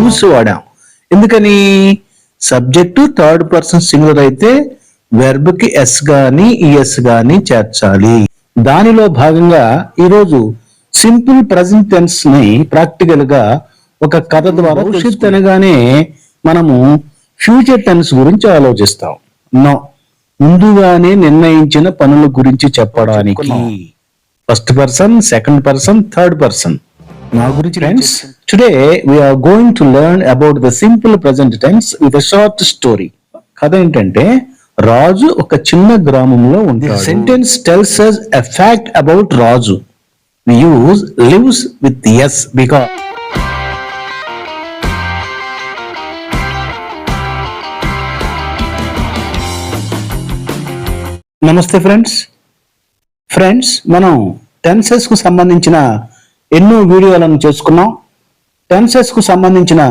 Who's వాడాం ఎందుకని? Subject third person singular అయితే వెర్బ్కి ఎస్ గాని ఈఎస్ గాని చేర్చాలి. దానిలో భాగంగా ఈరోజు సింపుల్ ప్రజెంట్ టెన్స్ని ప్రాక్టికల్గా ఒక కథ ద్వారా భవిష్యత్ అనగానే మనము ఫ్యూచర్ టెన్స్ గురించి ఆలోచిస్తాం. నో. ముందుగానే నిర్ణయించిన పనుల గురించి చెప్పడానికి. First person second person third person. నా గురించి friends today we are going to learn about the simple present tense with short story కథ ఏంటంటే రాజు ఒక చిన్న గ్రామంలో ఉంటాడు. Sentence tells us a fact about Raju. We use lives with S because నమస్తే friends friends మనం టెన్సెస్కు సంబంధించిన ఎన్నో వీడియోలను చేసుకున్నాం. టెన్సెస్కు సంబంధించిన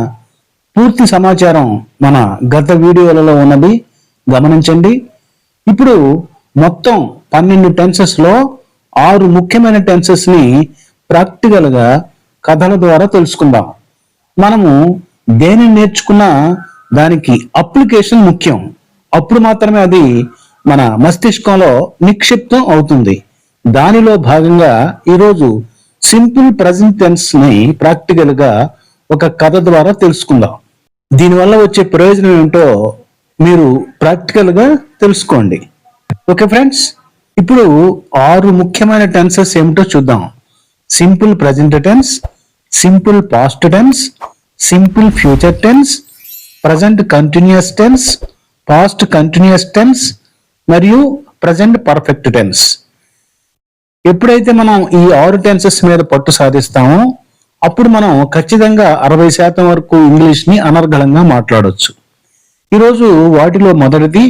పూర్తి సమాచారం మన గత వీడియోలలో ఉన్నది. గమనించండి. ఇప్పుడు మొత్తం పన్నెండు టెన్సెస్లో ఆరు ముఖ్యమైన టెన్సెస్ని ప్రాక్టికల్గా కథల ద్వారా తెలుసుకుందాం. మనము దేనిని నేర్చుకున్నా దానికి అప్లికేషన్ ముఖ్యం. అప్పుడు మాత్రమే అది మన మస్తిష్కంలో నిక్షిప్తం అవుతుంది. దానిలో భాగంగా ఈరోజు సింపుల్ ప్రజెంట్ టెన్స్ని ప్రాక్టికల్గా ఒక కథ ద్వారా తెలుసుకుందాం. దీనివల్ల వచ్చే ప్రయోజనం ఏమిటో మీరు ప్రాక్టికల్గా తెలుసుకోండి. Okay friends? ఇప్పుడు ఆరు ముఖ్యమైన టెన్సెస్ ఏమిటో చూద్దాం. Simple present tense simple past tense simple future tense present continuous tense past continuous tense మరియు ప్రజెంట్ పర్ఫెక్ట్ టెన్స్. ఎప్పుడైతే మనం ఈ ఆరు టెన్సెస్ మీద పట్టు సాధిస్తామో అప్పుడు మనం ఖచ్చితంగా అరవై శాతం వరకు ఇంగ్లీష్ని అనర్గళంగా మాట్లాడవచ్చు ఈరోజు వాటిలో మొదటిది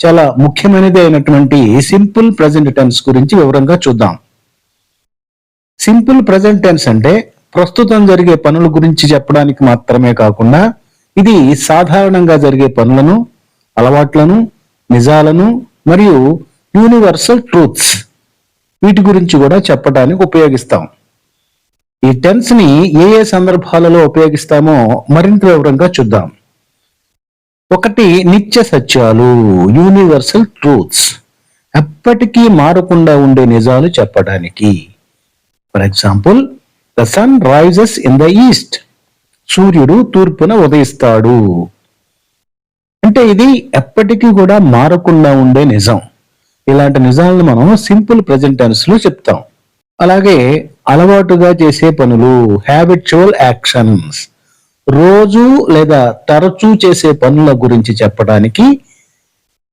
చాలా ముఖ్యమైనది అయినటువంటి సింపుల్ ప్రజెంట్ టెన్స్ గురించి వివరంగా చూద్దాం. సింపుల్ ప్రజెంట్ టెన్స్ అంటే ప్రస్తుతం జరిగే పనుల గురించి చెప్పడానికి మాత్రమే కాకుండా ఇది సాధారణంగా జరిగే పనులను అలవాట్లను నిజాలను మరియు యూనివర్సల్ ట్రూత్స్ వీటి గురించి కూడా చెప్పడానికి ఉపయోగిస్తాం. ఈ టెన్స్ని ఏ ఏ సందర్భాలలో ఉపయోగిస్తామో మరింత వివరంగా చూద్దాం. ఒకటి నిత్య సత్యాలు యూనివర్సల్ ట్రూత్స్ ఎప్పటికీ మారకుండా ఉండే నిజాలు చెప్పడానికి. For example the sun rises in the east సూర్యుడు తూర్పున ఉదయిస్తాడు. అంటే ఇది ఎప్పటికీ కూడా మారకుండా ఉండే నిజం. ఇలాంటి నిజాలను మనం సింపుల్ ప్రజెంట్ టెన్స్లో చెప్తాం. అలాగే అలవాటుగా చేసే పనులు హ్యాబిచువల్ యాక్షన్స్ రోజు లేదా తరచూ చేసే పనుల గురించి చెప్పడానికి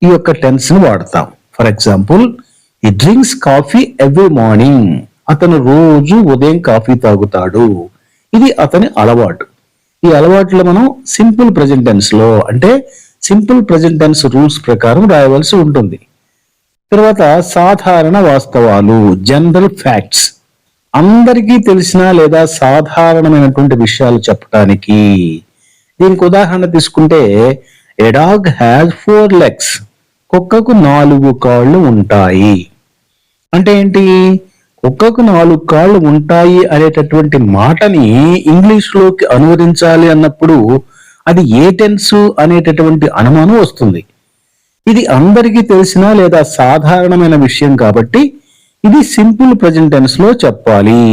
ఈ యొక్క టెన్స్ని వాడతాం. For example he drinks coffee every morning అతను రోజు ఉదయం కాఫీ తాగుతాడు. ఇది అతని అలవాటు. ఈ అలవాట్లు మనం సింపుల్ ప్రెజెంట్ టెన్స్లో అంటే సింపుల్ ప్రెజెంట్ టెన్స్ రూల్స్ ప్రకారం రాయవలసి ఉంటుంది. తర్వాత సాధారణ వాస్తవాలు జనరల్ ఫ్యాక్ట్స్ అందరికీ తెలిసిన లేదా సాధారణమైనటువంటి విషయాలు చెప్పడానికి దీనికి ఉదాహరణ తీసుకుంటే ఎడాగ్ హ్యాజ్ ఫోర్ లెగ్స్ కుక్కకు నాలుగు కాళ్ళు ఉంటాయి. అంటే ఏంటి? కుక్కకు నాలుగు కాళ్ళు ఉంటాయి అనేటటువంటి మాటని ఇంగ్లీష్లోకి అనువదించాలి అన్నప్పుడు అది ఏ టెన్స్ అనేటటువంటి అనుమానం వస్తుంది. ఇది అందరికీ తెలిసిన లేదా సాధారణమైన విషయం కాబట్టి ఇది సింపుల్ ప్రజెంట్ టెన్స్లో చెప్పాలి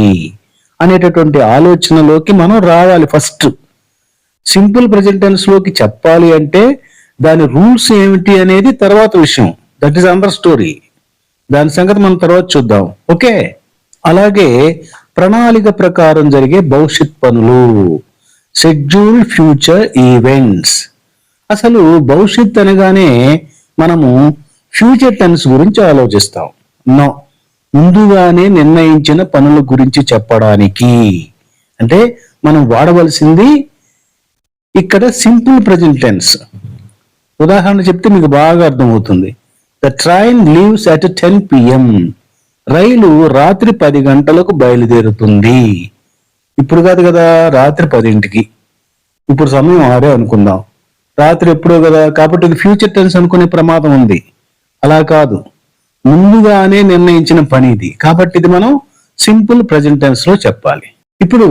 అనేటటువంటి ఆలోచనలోకి మనం రావాలి ఫస్ట్. సింపుల్ ప్రజెంట్ టెన్స్లోకి చెప్పాలి అంటే దాని రూల్స్ ఏమిటి అనేది తర్వాత విషయం. దట్ ఈస్ అందర్ స్టోరీ దాని సంగతి మనం తర్వాత చూద్దాం. ఓకే? అలాగే ప్రణాళిక ప్రకారం జరిగే భవిష్యత్ పనులు. షెడ్యూల్ ఫ్యూచర్ ఈవెంట్స్ అసలు భవిష్యత్ అనగానే మనము ఫ్యూచర్ టెన్స్ గురించి ఆలోచిస్తాం. నో ముందుగానే నిర్ణయించిన పనుల గురించి చెప్పడానికి. అంటే మనం వాడవలసింది ఇక్కడ సింపుల్ ప్రజెంట్ టెన్స్ ఉదాహరణ చెప్తే మీకు బాగా అర్థమవుతుంది. The train leaves at ten PM రైలు రాత్రి పది గంటలకు బయలుదేరుతుంది. ఇప్పుడు కాదు కదా రాత్రి పదింటికి. ఇప్పుడు సమయం ఆరే అనుకుందాం. రాత్రి ఎప్పుడో కదా కాబట్టి ఇది ఫ్యూచర్ టెన్స్ అనుకునే ప్రమాదం ఉంది. అలా కాదు. ముందుగానే నిర్ణయించిన పని ఇది. కాబట్టి ఇది మనం సింపుల్ ప్రజెంట్ టెన్స్లో చెప్పాలి. ఇప్పుడు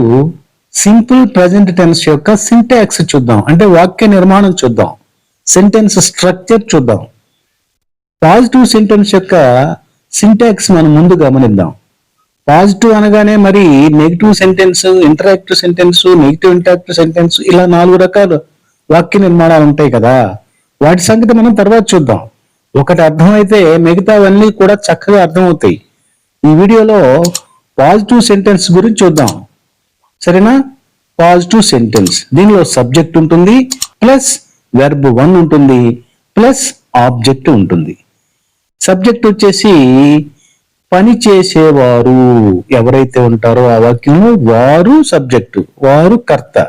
సింపుల్ ప్రజెంట్ టెన్స్ యొక్క సింటాక్స్ చూద్దాం. అంటే వాక్య నిర్మాణం చూద్దాం. సెంటెన్స్ స్ట్రక్చర్ చూద్దాం. పాజిటివ్ సెంటెన్స్ యొక్క సింటాక్స్ మనం ముందు గమనిద్దాం. పాజిటివ్ అనగానే మరి negative sentence interactive sentence negative interactive sentence ఇలా నాలుగు రకాలు వాక్య నిర్మాణాలు ఉంటాయి కదా? వాటి సంగతి మనం తర్వాత చూద్దాం. ఒకటి అర్థమైతే మిగతావన్నీ కూడా చక్కగా అర్థమవుతాయి. ఈ వీడియోలో పాజిటివ్ సెంటెన్స్ గురించి చూద్దాం. సరేనా? Positive sentence. దీనిలో సబ్జెక్ట్ ఉంటుంది ప్లస్ వెర్బ్ వన్ ఉంటుంది ప్లస్ ఆబ్జెక్ట్ ఉంటుంది. సబ్జెక్ట్ వచ్చేసి పని చేసేవారు. ఎవరైతే ఉంటారో ఆ వాక్యంలో వారు సబ్జెక్టు వారు కర్త.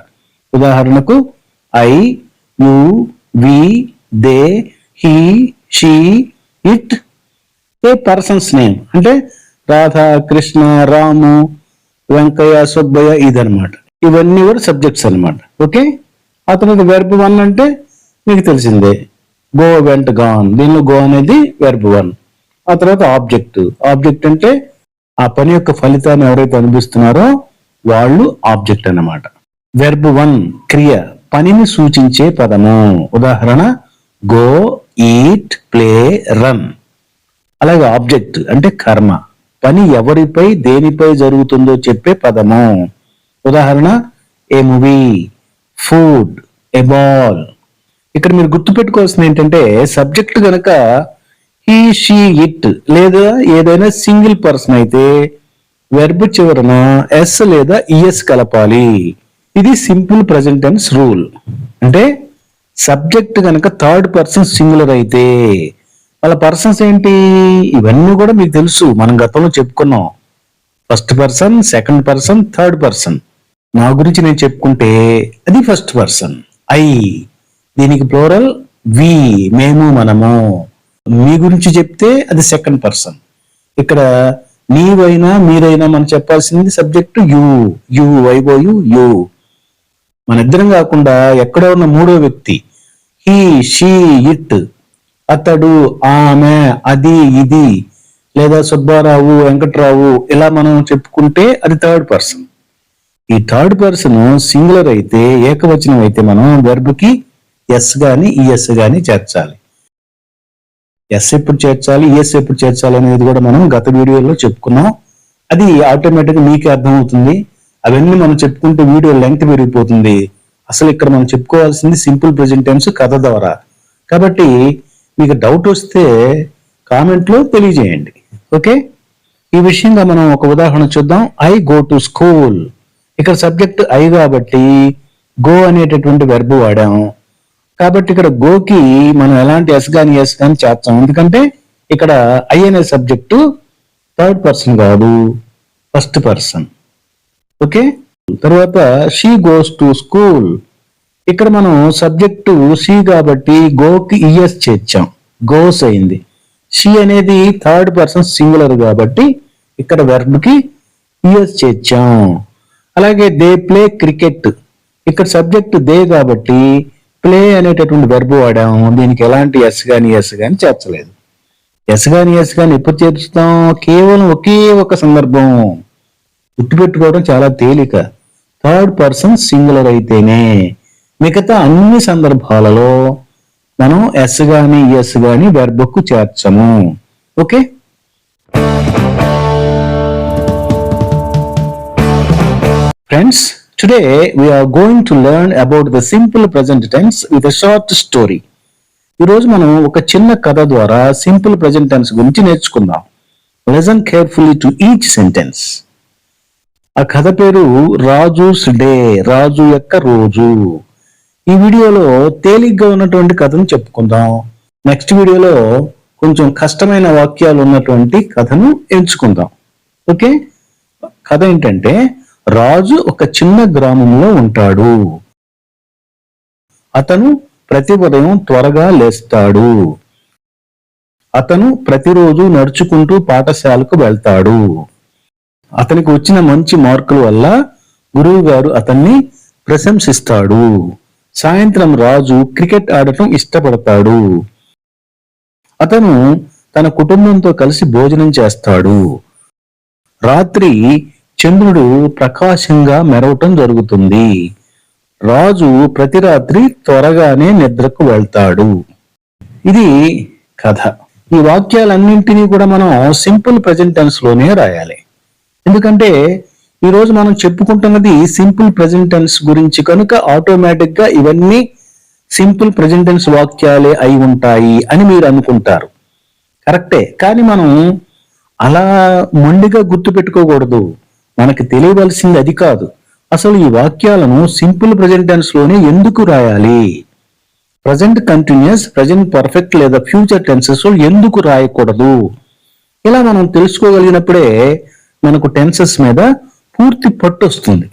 ఉదాహరణకు I you we they he she it. A person's name? అంటే రాధా కృష్ణ రాము వెంకయ్య సుబ్బయ్య ఇదనమాట ఇవన్నీ కూడా సబ్జెక్ట్స్ అన్నమాట. ఓకే? ఆ తర్వాత వెర్బ్ వన్ అంటే మీకు తెలిసిందే. గో వెంట గాన్ దీనిలో గో అనేది వెర్బ్ వన్ ఆ తర్వాత ఆబ్జెక్ట్ ఆబ్జెక్ట్ అంటే ఆ పని యొక్క ఫలితాన్ని ఎవరైతే అనిపిస్తున్నారో వాళ్ళు ఆబ్జెక్ట్ అన్నమాట. వెర్బ్ వన్ క్రియ. పనిని సూచించే పదము. ఉదాహరణ గో ఈట్ ప్లే రన్ అలాగే ఆబ్జెక్ట్ అంటే కర్మ. పని ఎవరిపై దేనిపై జరుగుతుందో చెప్పే పదము. ఉదాహరణ a movie food a ball ఇక్కడ మీరు గుర్తుపెట్టుకోవాల్సింది ఏంటంటే సబ్జెక్ట్ గనక హీ షీ ఇట్ లేదా ఏదైనా సింగిల్ పర్సన్ అయితే వెర్బ్ చివరన ఎస్ లేదా ఈఎస్ కలపాలి. ఇది సింపుల్ ప్రజెంట్ టెన్స్ రూల్. అంటే సబ్జెక్ట్ కనుక థర్డ్ పర్సన్ సింగులర్ అయితే వాళ్ళ పర్సన్స్ ఏంటి? ఇవన్నీ కూడా మీకు తెలుసు. మనం గతంలో చెప్పుకున్నాం. First person second person third person. నా గురించి నేను చెప్పుకుంటే అది ఫస్ట్ పర్సన్. ఐ. దీనికి ప్లోరల్ వి. మేము మనము. మీ గురించి చెప్తే అది సెకండ్ పర్సన్. ఇక్కడ నీవైనా మీరైనా మనం చెప్పాల్సింది సబ్జెక్ట్ యు. యు వైబోయు యు. మన ఇద్దరం కాకుండా ఎక్కడో ఉన్న మూడో వ్యక్తి హీ షీ ఇట్ అతడు ఆమె అది ఇది లేదా సుబ్బారావు వెంకట్రావు ఇలా మనం చెప్పుకుంటే అది థర్డ్ పర్సన్ ఈ థర్డ్ పర్సన్ సింగులర్ అయితే ఏకవచనం అయితే మనం verb ఎస్ గాని ఈఎస్ గాని చేర్చాలి. ఎస్ ఎప్పుడు చేర్చాలి ఈఎస్ ఎప్పుడు చేర్చాలి అనేది కూడా మనం గత వీడియోలో చెప్పుకున్నాం. అది ఆటోమేటిక్ మీకే అర్థమవుతుంది. అవన్నీ మనం చెప్పుకుంటే వీడియో లెంగ్త్ పెరిగిపోతుంది. అసలు ఇక్కడ మనం చెప్పుకోవాల్సింది సింపుల్ ప్రజెంటెన్స్ కథ ద్వారా. కాబట్టి మీకు డౌట్ వస్తే కామెంట్లో తెలియజేయండి. ఓకే? ఈ విషయంగా మనం ఒక ఉదాహరణ చూద్దాం. ఐ గో టు స్కూల్ ఇక్కడ సబ్జెక్ట్ ఐ కాబట్టి గో అనేటటువంటి వెర్బ్ వాడాము కాబట్టి ఇక్కడ గోకి మనం ఎలాంటి ఎస్ గాని ఎస్ కానీ చేస్తాం. ఎందుకంటే ఇక్కడ ఐ అనే సబ్జెక్టు థర్డ్ పర్సన్ కాదు. First person okay? తర్వాత షీ గోస్ టు స్కూల్ ఇక్కడ మనం సబ్జెక్టు షీ కాబట్టి గోకి ఈఎస్ చేర్చాం. గోస్ అయింది. షీ అనేది థర్డ్ పర్సన్ సింగులర్ కాబట్టి ఇక్కడ వెర్బ్కి ఈఎస్ చేర్చాం. అలాగే దే ప్లే క్రికెట్ ఇక్కడ సబ్జెక్ట్ దే కాబట్టి ప్లే అనేటటువంటి వెర్బ్ వాడాం. దీనికి ఎలాంటి ఎస్ కానీ ఎస్ కానీ చేర్చలేదు. ఎస్ కానీ ఎస్ కానీ ఎప్పుడు చేర్చుతాం? కేవలం ఒకే ఒక సందర్భం. గుర్తుపెట్టుకోవడం చాలా తేలిక. థర్డ్ పర్సన్ సింగులర్ అయితేనే మిగతా అన్ని సందర్భాలలో మనం ఎస్ గాని ఎస్ గాని వెర్బకు చేర్చము. Okay? Friends today we are going to learn about the simple present tense with a short story ఈరోజు మనం ఒక చిన్న కథ ద్వారా సింపుల్ ప్రజెంట్ టెన్స్ గురించి నేర్చుకుందాం. Listen carefully to each sentence ఆ కథ పేరు రాజుస్ డే రాజు యొక్క రోజు. ఈ వీడియోలో తేలిగ్గా ఉన్నటువంటి కథను చెప్పుకుందాం. నెక్స్ట్ వీడియోలో కొంచెం కష్టమైన వాక్యాలు ఉన్నటువంటి కథను ఎంచుకుందాం. ఓకే? కథ ఏంటంటే రాజు ఒక చిన్న గ్రామంలో ఉంటాడు. అతను ప్రతి ఉదయం త్వరగా లేస్తాడు. అతను ప్రతిరోజు నడుచుకుంటూ పాఠశాలకు వెళ్తాడు. అతనికి వచ్చిన మంచి మార్కుల వల్ల గురువు గారు అతన్ని ప్రశంసిస్తాడు. సాయంత్రం రాజు క్రికెట్ ఆడటం ఇష్టపడతాడు. అతను తన కుటుంబంతో కలిసి భోజనం చేస్తాడు. రాత్రి చంద్రుడు ప్రకాశంగా మెరవటం జరుగుతుంది. రాజు ప్రతి రాత్రి త్వరగానే నిద్రకు వెళ్తాడు. ఇది కథ. ఈ వాక్యాలన్నింటినీ కూడా మనం సింపుల్ ప్రజెంట్ టెన్స్లోనే రాయాలి. ఎందుకంటే ఈ రోజు మనం చెప్పుకుంటున్నది సింపుల్ ప్రజెంట్ టెన్స్ గురించి. కనుక ఆటోమేటిక్గా ఇవన్నీ సింపుల్ ప్రజెంట్ టెన్స్ వాక్యాలే అయి ఉంటాయి అని మీరు అనుకుంటారు. కరెక్టే. కానీ మనం అలా మొండిగా గుర్తు పెట్టుకోకూడదు. మనకి తెలియవలసింది అది కాదు. అసలు ఈ వాక్యాలను సింపుల్ ప్రజెంట్ టెన్స్లోనే ఎందుకు రాయాలి? ప్రజెంట్ కంటిన్యూస్ ప్రజెంట్ పర్ఫెక్ట్ లేదా ఫ్యూచర్ టెన్సెస్లో ఎందుకు రాయకూడదు? ఇలా మనం తెలుసుకోగలిగినప్పుడే మనకు టెన్సెస్ మీద పూర్తి పట్టు వస్తుంది.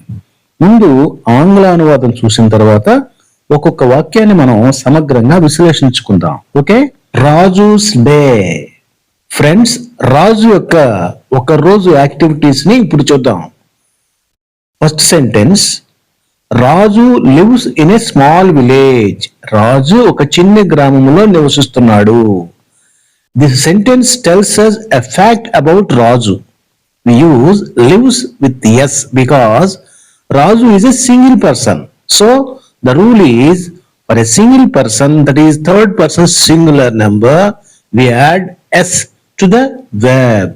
ముందు ఆంగ్ల అనువాదం చూసిన తర్వాత ఒక్కొక్క వాక్యాన్ని మనం సమగ్రంగా విశ్లేషించుకుందాం. Okay? Raju's day. Friends Raju యొక్క ఒక రోజు యాక్టివిటీస్ని ఇప్పుడు చూద్దాం. First sentence Raju lives in a small village Raju ఒక చిన్న గ్రామంలో నివసిస్తున్నాడు. This sentence tells us a fact about Raju. We use lives with yes because Raju is a single person. So the rule is for a single person that is third person singular number we add s to the verb.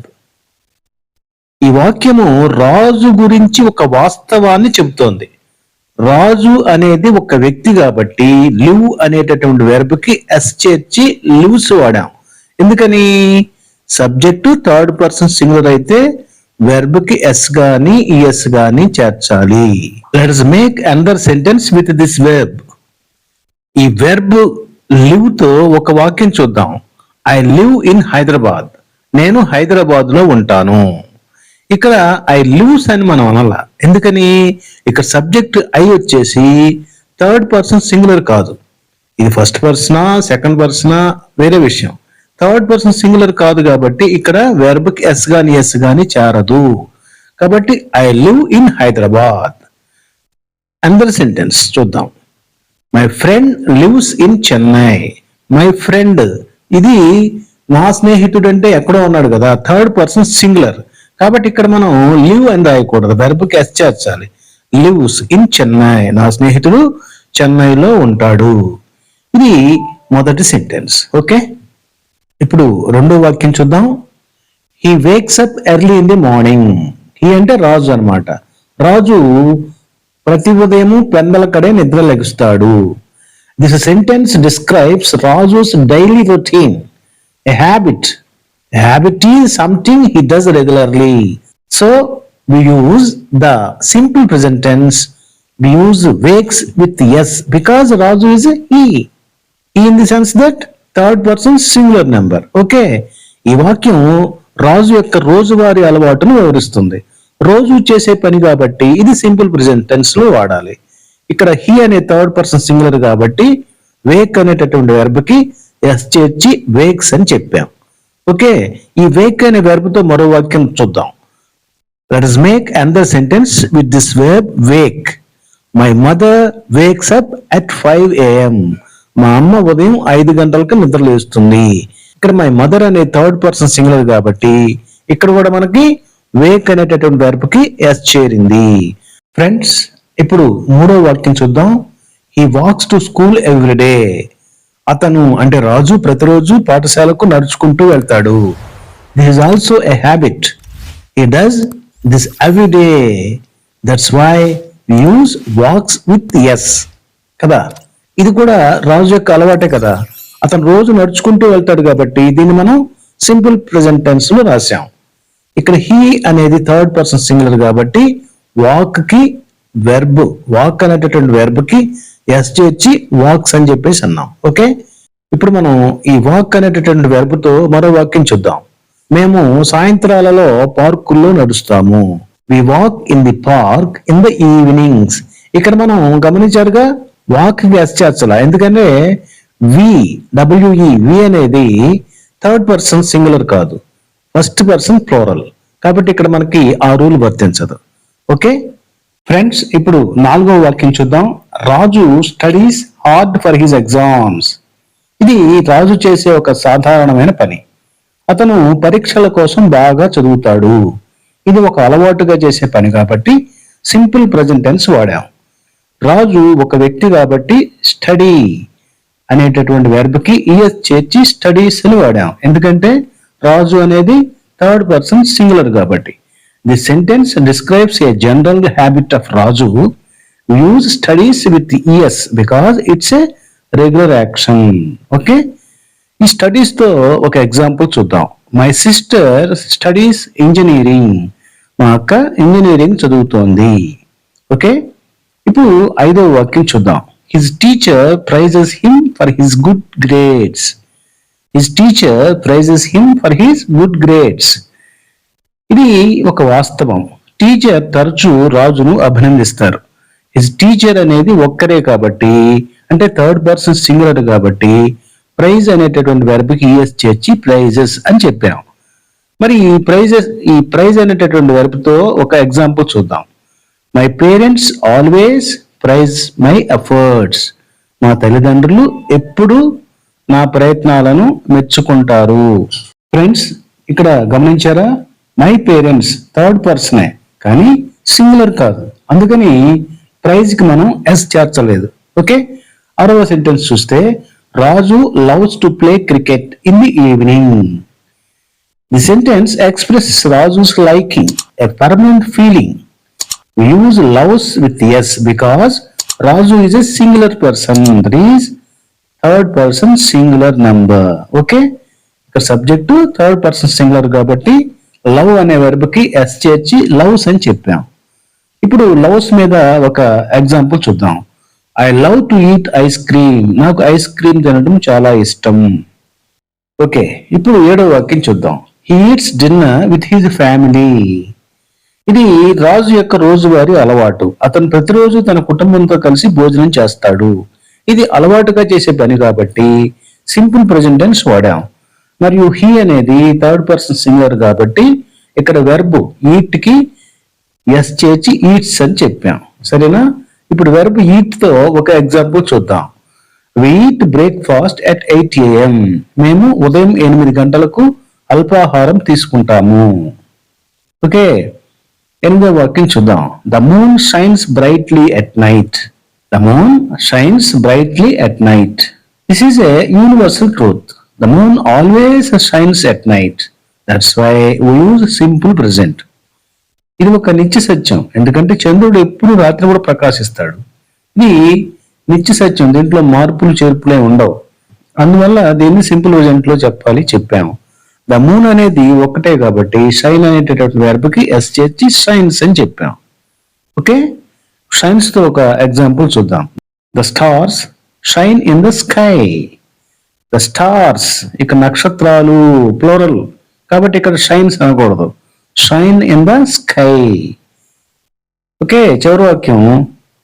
ఈ వాక్యము రాజు గురించి ఒక వాస్తవాన్ని చెబుతోంది రాజు అనేది ఒక వ్యక్తి కాబట్టి లివ్ అనేటటువంటి వెర్బ్కి ఎస్ చేర్చి లివ్స్ వాడాం ఎందుకని సబ్జెక్టు థర్డ్ పర్సన్ సింగులర్ అయితే వెర్బ్కి ఎస్ గాని e ఈఎస్ గాని చేర్చాలి. Let's make another sentence with this verb ఈ వెర్బ్ లివ్తో ఒక వాక్యం చూద్దాం. ఐ లివ్ ఇన్ హైదరాబాద్ నేను హైదరాబాద్లో ఉంటాను. ఇక్కడ ఐ లివ్స్ అని మనం అనాల. ఎందుకని? ఇక్కడ సబ్జెక్ట్ ఐ వచ్చేసి థర్డ్ పర్సన్ సింగులర్ కాదు. ఇది ఫస్ట్ పర్సనా సెకండ్ పర్సనా వేరే విషయం. థర్డ్ పర్సన్ సింగులర్ కాదు కాబట్టి ఇక్కడ వెర్బ్కి ఎస్ గాని ఎస్ గాని చేరదు. కాబట్టి I live in Hyderabad another sentence చూద్దాం. My friend lives in Chennai my friend ఇది నా స్నేహితుడు అంటే ఎక్కడో ఉన్నాడు కదా థర్డ్ పర్సన్ సింగులర్ కాబట్టి ఇక్కడ మనం లివ్ అని రాయకూడదు వెర్బ్కి ఎస్ చేర్చాలి. లివ్స్ ఇన్ చెన్నై నా స్నేహితుడు చెన్నైలో ఉంటాడు. ఇది మొదటి సెంటెన్స్ ఓకే ఇప్పుడు రెండో వాక్యం చూద్దాం. He wakes up early in the morning he అంటే రాజు అనమాట రాజు ప్రతి ఉదయం పెందల కడే నిద్ర లెగుస్తాడు. This sentence describes Raju's daily routine a habit habit ఈ something he does regularly so we use the simple present tense. We use wakes with yes because raju is a he. He in the sense that third person singular number. Okay? ఈ వాక్యం రాజు యొక్క రోజువారీ అలవాటును వివరిస్తుంది. రోజు చేసే పని కాబట్టి ఇది సింపుల్ ప్రెజెంట్ టెన్స్లో వాడాలి. ఇక్కడ హీ అనే థర్డ్ పర్సన్ సింగులర్ కాబట్టి వేక్ అనేటటువంటి వెర్బ్కి ఎస్ చేర్చి వేక్స్ అని చెప్పాం. ఓకే? ఈ వేక్ అనే వెర్బ్తో మరో వాక్యం చూద్దాం. Let us make another sentence with this verb wake. My mother wakes up at 5 a.m. మా అమ్మ ఉదయం ఐదు గంటలకు నిద్ర లేస్తుంది. ఇక్కడ మై మదర్ అనే థర్డ్ పర్సన్ సింగులర్ కాబట్టి ఇక్కడ కూడా మనకి వేక్ అనేటటువంటి వెర్బ్కి ఎస్ చేరింది. ఫ్రెండ్స్ ఇప్పుడు మూడో వాక్యం చూద్దాం. ఈ వాక్స్ టు స్కూల్ ఎవ్రీడే అతను అంటే రాజు ప్రతిరోజు పాఠశాలకు నడుచుకుంటూ వెళ్తాడు. This is also a habit he does this everyday that's why use walks with S కదా? ఇది కూడా రాజు యొక్క అలవాటే కదా. అతను రోజు నడుచుకుంటూ వెళ్తాడు కాబట్టి దీన్ని మనం సింపుల్ ప్రజెంట్ టెన్స్లో రాసాం ఇక్కడ హీ అనేది థర్డ్ పర్సన్ సింగులర్ కాబట్టి వాక్కి వెర్బ్ వాక్ అనేటటువంటి వెర్బ్కి ఎస్ వచ్చి వాక్స్ అని చెప్పేసి అన్నాం. ఓకే? ఇప్పుడు మనం ఈ వాక్ అనేటటువంటి వెర్బ్తో మరో వాక్యం చూద్దాం. మేము సాయంత్రాలలో పార్కుల్లో నడుస్తాము. We walk in the park in the evenings ఇక్కడ మనం గమనించారుగా వాక్ ఎస్ చేర్చాల ఎందుకంటే వి డబ్ల్యూఈ వి అనేది థర్డ్ పర్సన్ సింగులర్ కాదు. ఫస్ట్ పర్సన్ ఫ్లోరల్ కాబట్టి ఇక్కడ మనకి ఆ రూల్ వర్తించదు. ఓకే ఫ్రెండ్స్ ఇప్పుడు నాలుగో వాక్యం చూద్దాం. Raju studies hard for his exams ఇది రాజు చేసే ఒక సాధారణమైన పని. అతను పరీక్షల కోసం బాగా చదువుతాడు. ఇది ఒక అలవాటుగా చేసే పని కాబట్టి సింపుల్ ప్రజెంటెన్స్ వాడాం. రాజు ఒక వ్యక్తి కాబట్టి స్టడీ అనేటటువంటి వెర్బ్కి ఈఎస్ చేర్చి స్టడీస్ అని వాడాం. ఎందుకంటే రాజు అనేది థర్డ్ పర్సన్ సింగులర్ కాబట్టి. The sentence describes a general habit of Raju use studies with E S because it's a regular action okay ఈ స్టడీస్తో ఒక ఎగ్జాంపుల్ చూద్దాం. మై సిస్టర్ స్టడీస్ ఇంజనీరింగ్ మా అక్క ఇంజనీరింగ్ చదువుతోంది. ఓకే ఇప్పుడు ఐదో వాక్యం చూద్దాం. His teacher praises him for his good grades his teacher praises him for his good grades ఇది ఒక వాస్తవం. టీచర్ తరచూ రాజును అభినందిస్తారు. హిజ్ టీచర్ అనేది ఒక్కరే కాబట్టి అంటే థర్డ్ పర్సన్ సింగులర్ కాబట్టి ప్రైజ్ అనేటటువంటి వెర్బ్కి ఈఎస్ చేర్చి ప్రైజెస్ అని చెప్పాం. మరి ఈ ప్రైజెస్ ఈ ప్రైజ్ అనేటటువంటి వెర్బ్తో ఒక ఎగ్జాంపుల్ చూద్దాం. My parents always praise my efforts మా తల్లిదండ్రులు ఎప్పుడు నా ప్రయత్నాలను మెచ్చుకుంటారు. ఫ్రెండ్స్ ఇక్కడ గమనించారా? మై పేరెంట్స్ థర్డ్ పర్సనే కానీ సింగులర్ కాదు. అందుకని ప్రైజ్కి మనం ఎస్ చేర్చలేదు. ఓకే ఆరవ సెంటెన్స్ చూస్తే Raju loves to play cricket in the evening the sentence expresses Raju's liking a permanent feeling use loves with S because Raju is a singular person that is third person singular number okay ఇక్కడ subject third person singular కాబట్టి love అనే వెర్బ్కి yes చేర్చి loves అని చెప్పాం. ఇప్పుడు loves మీద ఒక ఎగ్జాంపుల్ చూద్దాం. I love to eat ice cream నాకు ఐస్ క్రీమ్ తినడం చాలా ఇష్టం. ఓకే ఇప్పుడు ఏడో వాక్యం చూద్దాం. He eats dinner with his family ఇది రాజు యొక్క రోజువారి అలవాటు. అతను ప్రతిరోజు తన కుటుంబంతో కలిసి భోజనం చేస్తాడు. ఇది అలవాటుగా చేసే పని కాబట్టి సింపుల్ ప్రజెంట్ టెన్స్ వాడాం. మరియు హీ అనేది థర్డ్ పర్సన్ సింగర్ కాబట్టి ఇక్కడ వెర్బ్ ఈట్కి ఎస్ చేర్చి ఈట్స్ అని చెప్పాం. సరేనా? ఇప్పుడు వెర్బ్ ఈట్తో ఒక ఎగ్జాంపుల్ చూద్దాం. We eat breakfast at eight A M మేము ఉదయం ఎనిమిది గంటలకు అల్పాహారం తీసుకుంటాము. ఓకే ఎనిమిదో వాక్యం చూద్దాం. The moon shines brightly at night the moon shines brightly at night this is a universal truth the moon always shines at night that's why use simple present ఇది ఒక నిత్య సత్యం. ఎందుకంటే చంద్రుడు ఎప్పుడు రాత్రి కూడా ప్రకాశిస్తాడు. ఇది నిత్య సత్యం. దీంట్లో మార్పులు చేర్పులే ఉండవు. అందువల్ల దీన్ని సింపుల్ ప్రజెంట్లో చెప్పాలి చెప్పాము. ద మూన్ అనేది ఒక్కటే కాబట్టి షైన్ అనేటటువంటి వెర్బ్కి ఎస్ చేర్చి షైన్స్ అని చెప్పాం. ఓకే షైన్స్తో ఒక ఎగ్జాంపుల్ చూద్దాం. The stars shine in the sky the stars ఇక నక్షత్రాలు ప్లోరల్ కాబట్టి ఇక్కడ షైన్స్ అనకూడదు. Shine in the sky okay చివరి వాక్యం.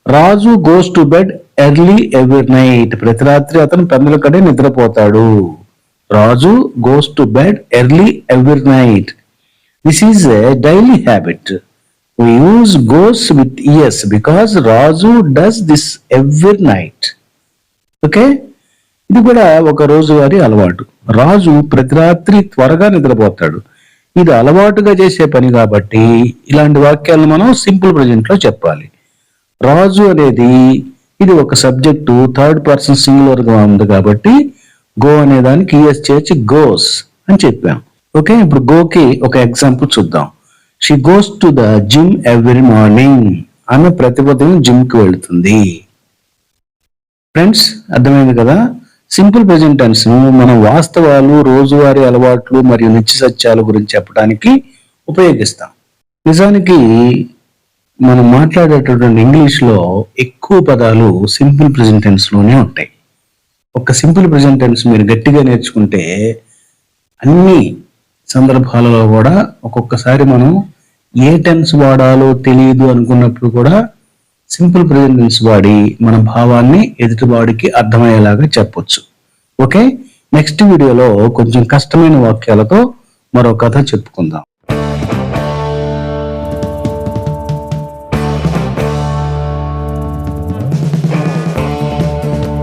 Raju goes to bed early every night ప్రతి రాత్రి అతను పెద్దల కడే నిద్రపోతాడు. Raju goes to bed early every night this is a daily habit we use goes with yes because Raju does this every night okay ఇది కూడా ఒక రోజువారీ అలవాటు. రాజు ప్రతి రాత్రి త్వరగా నిద్రపోతాడు. ఇది అలవాటుగా చేసే పని కాబట్టి ఇలాంటి వాక్యాలను మనం సింపుల్ ప్రజెంట్లో చెప్పాలి. రాజు అనేది ఇది ఒక సబ్జెక్టు థర్డ్ పర్సన్ సింగులర్గా ఉంది కాబట్టి గో అనే దానికి ఈఎస్ చేర్చి గోస్ అని చెప్పాం. ఓకే ఇప్పుడు గోకి ఒక ఎగ్జాంపుల్ చూద్దాం. She goes to the gym every morning ఆమె ప్రతి ఉదయం జిమ్కి వెళుతుంది. ఫ్రెండ్స్ అర్థమైంది కదా? సింపుల్ ప్రెజెంట్ టెన్స్ మనం వాస్తవాలు రోజువారీ అలవాట్లు మరియు నిత్య సత్యాల గురించి చెప్పడానికి ఉపయోగిస్తాం. నిజానికి మనం మాట్లాడేటటువంటి ఇంగ్లీష్లో ఎక్కువ పదాలు సింపుల్ ప్రెజెంట్లోనే ఉంటాయి. ఒక సింపుల్ ప్రెజెంట్ టెన్స్ మీరు గట్టిగా నేర్చుకుంటే అన్ని సందర్భాలలో కూడా ఒక్కొక్కసారి మనం ఏ టెన్స్ వాడాలో తెలియదు అనుకున్నప్పుడు కూడా సింపుల్ ప్రెజెంట్ టెన్స్ వాడి మన భావాన్ని ఎదుటివాడికి అర్థమయ్యేలాగా చెప్పొచ్చు. ఓకే? నెక్స్ట్ వీడియోలో కొంచెం కష్టమైన వాక్యాలతో మరో కథ చెప్పుకుందాం.